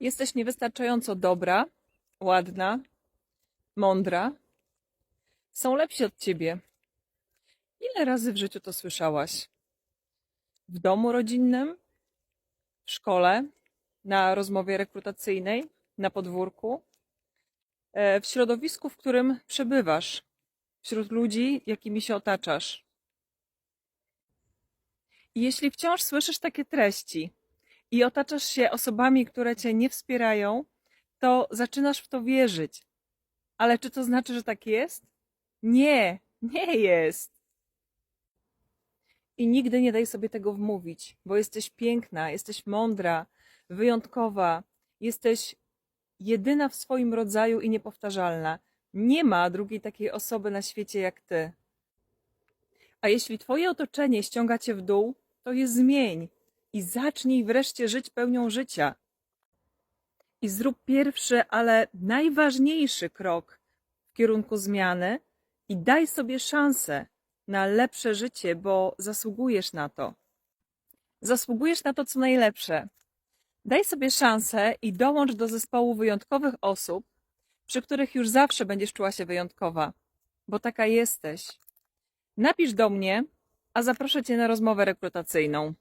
Jesteś niewystarczająco dobra, ładna, mądra. Są lepsi od ciebie. Ile razy w życiu to słyszałaś? W domu rodzinnym, w szkole, na rozmowie rekrutacyjnej, na podwórku, e, w środowisku, w którym przebywasz, wśród ludzi, jakimi się otaczasz. I jeśli wciąż słyszysz takie treści i otaczasz się osobami, które cię nie wspierają, to zaczynasz w to wierzyć. Ale czy to znaczy, że tak jest? Nie, nie jest. I nigdy nie daj sobie tego wmówić, bo jesteś piękna, jesteś mądra, wyjątkowa, jesteś jedyna w swoim rodzaju i niepowtarzalna. Nie ma drugiej takiej osoby na świecie jak ty. A jeśli twoje otoczenie ściąga cię w dół, to je zmień i zacznij wreszcie żyć pełnią życia. I zrób pierwszy, ale najważniejszy krok w kierunku zmiany i daj sobie szansę na lepsze życie, bo zasługujesz na to. Zasługujesz na to, co najlepsze. Daj sobie szansę i dołącz do zespołu wyjątkowych osób, przy których już zawsze będziesz czuła się wyjątkowa, bo taka jesteś. Napisz do mnie, a zaproszę Cię na rozmowę rekrutacyjną.